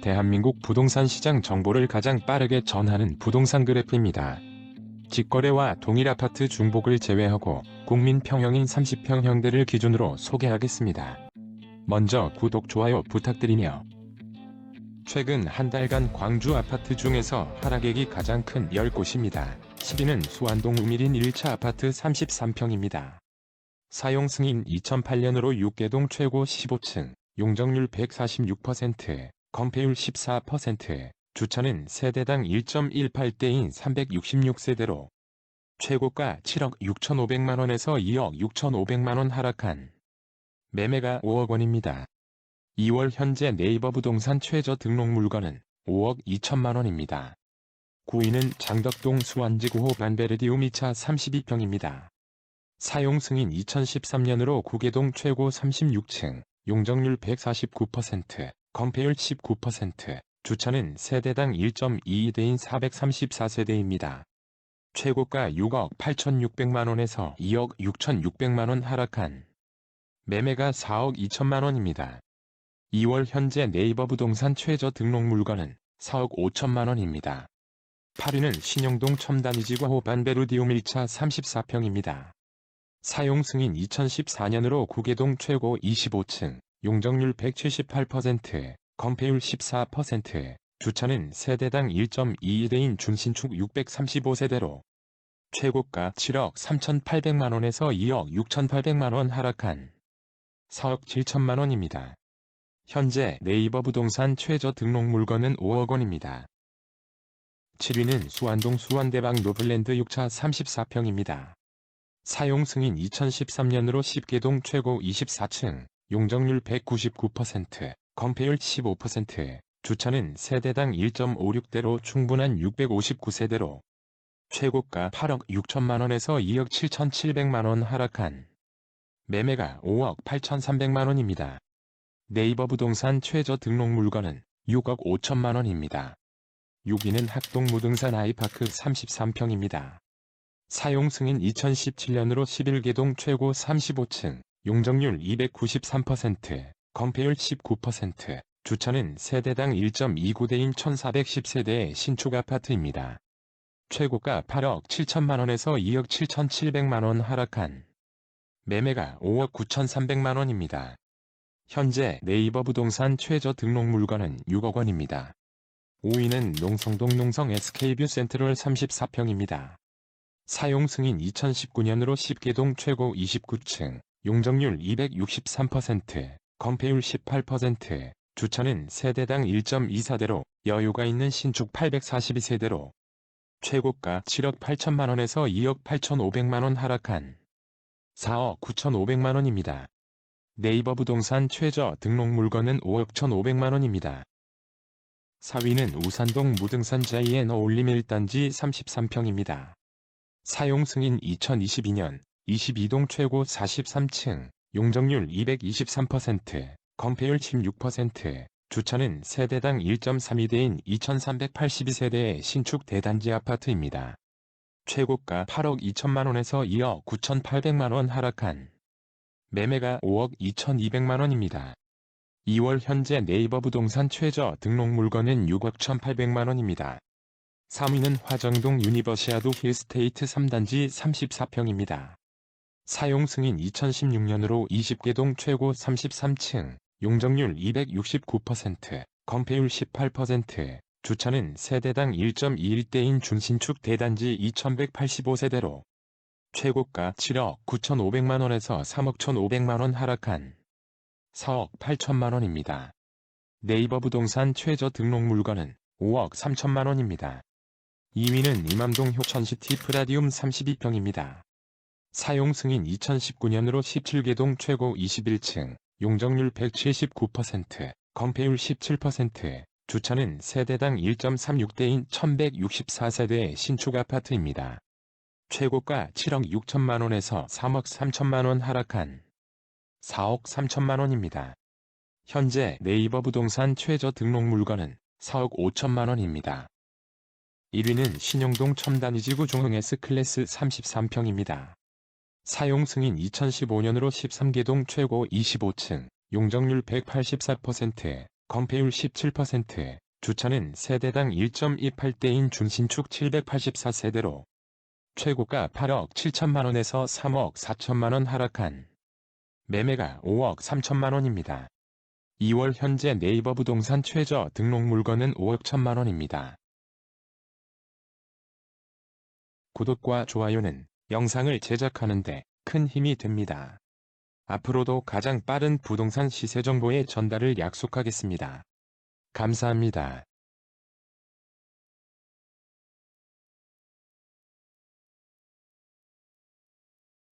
대한민국 부동산 시장 정보를 가장 빠르게 전하는 부동산 그래프입니다. 직거래와 동일 아파트 중복을 제외하고 국민 평형인 30평형대를 기준으로 소개하겠습니다. 먼저 구독, 좋아요 부탁드리며 최근 한 달간 광주 아파트 중에서 하락액이 가장 큰 10곳입니다. 10위는 수안동 우밀인 1차 아파트 33평입니다. 사용 승인 2008년으로 6개동 최고 15층, 용적률 146%, 건폐율 14%, 주차는 세대당 1.18대인 366세대로 최고가 7억 6,500만원에서 2억 6,500만원 하락한 매매가 5억 원입니다. 2월 현재 네이버 부동산 최저 등록 물건은 5억 2천만 원입니다. 9위는 장덕동 수완지구호 반베르디움 2차 32평입니다. 사용 승인 2013년으로 구계동 최고 36층, 용적률 149%, 건폐율 19%, 주차는 세대당 1.22대인 434세대입니다. 최고가 6억 8,600만원에서 2억 6,600만원 하락한 매매가 4억 2천만 원입니다. 2월 현재 네이버 부동산 최저 등록 물건은 4억 5천만 원입니다. 8위는 신영동 첨단이지과 반베르디움 1차 34평입니다. 사용 승인 2014년으로 구계동 최고 25층, 용적률 178%, 건폐율 14%, 주차는 세대당 1.22대인 중신축 635세대로 최고가 7억 3,800만원에서 2억 6,800만원 하락한 4억 7천만원입니다. 현재 네이버 부동산 최저 등록 물건은 5억 원입니다. 7위는 수안동 수원대방 노블랜드 6차 34평입니다. 사용 승인 2013년으로 10개동 최고 24층, 용적률 199%, 건폐율 15%, 주차는 세대당 1.56대로 충분한 659세대로 최고가 8억 6천만원에서 2억 7천7백만원 하락한 매매가 5억 8천3백만원입니다. 네이버 부동산 최저 등록 물건은 6억 5천만원입니다. 6위는 학동무등산 아이파크 33평입니다. 사용 승인 2017년으로 11개동 최고 35층, 용적률 293%, 건폐율 19%, 주차는 세대당 1.29대인 1410세대의 신축 아파트입니다. 최고가 8억 7천만원에서 2억 7천7백만원 하락한 매매가 5억 9천3백만원입니다. 현재 네이버 부동산 최저 등록 물건은 6억 원입니다. 5위는 농성동 농성 SK뷰 센트럴 34평입니다. 사용 승인 2019년으로 10개동 최고 29층, 용적률 263%, 건폐율 18%, 주차는 세대당 1.24대로 여유가 있는 신축 842세대로 최고가 7억 8천만원에서 2억 8천5백만원 하락한 4억 9천5백만원입니다. 네이버 부동산 최저 등록 물건은 5억 1,500만원입니다. 4위는 우산동 무등산 자이엔 어울림 1단지 33평입니다. 사용 승인 2022년 22동 최고 43층, 용적률 223%, 건폐율 16%, 주차는 세대당 1.32대인 2382세대의 신축 대단지 아파트입니다. 최고가 8억 2천만원에서 2억 9천8백만원 하락한 매매가 5억 2천2백만원입니다. 2월 현재 네이버 부동산 최저 등록 물건은 6억 1,800만원입니다. 3위는 화정동 유니버시아도 힐스테이트 3단지 34평입니다. 사용 승인 2016년으로 20개동 최고 33층, 용적률 269%, 건폐율 18%, 주차는 세대당 1.21대인 중신축 대단지 2185세대로 최고가 7억 9,500만원에서 3억 1,500만원 하락한 4억 8천만원입니다. 네이버 부동산 최저 등록 물건은 5억 3천만원입니다. 2위는 이맘동 효천시티 프라디움 32평입니다. 사용 승인 2019년으로 17개동 최고 21층, 용적률 179%, 건폐율 17%, 주차는 세대당 1.36대인 1164세대의 신축 아파트입니다. 최고가 7억 6천만원에서 3억 3천만원 하락한 4억 3천만원입니다. 현재 네이버 부동산 최저 등록 물건은 4억 5천만원입니다. 1위는 신용동 첨단이지구 종흥 S클래스 33평입니다. 사용 승인 2015년으로 13개동 최고 25층, 용적률 184%, 건폐율 17%, 주차는 세대당 1.28대인 중신축 784세대로 최고가 8억 7천만원에서 3억 4천만원 하락한 매매가 5억 3천만원입니다. 2월 현재 네이버 부동산 최저 등록 물건은 5억 천만원입니다. 구독과 좋아요는 영상을 제작하는데 큰 힘이 됩니다. 앞으로도 가장 빠른 부동산 시세 정보의 전달을 약속하겠습니다. 감사합니다.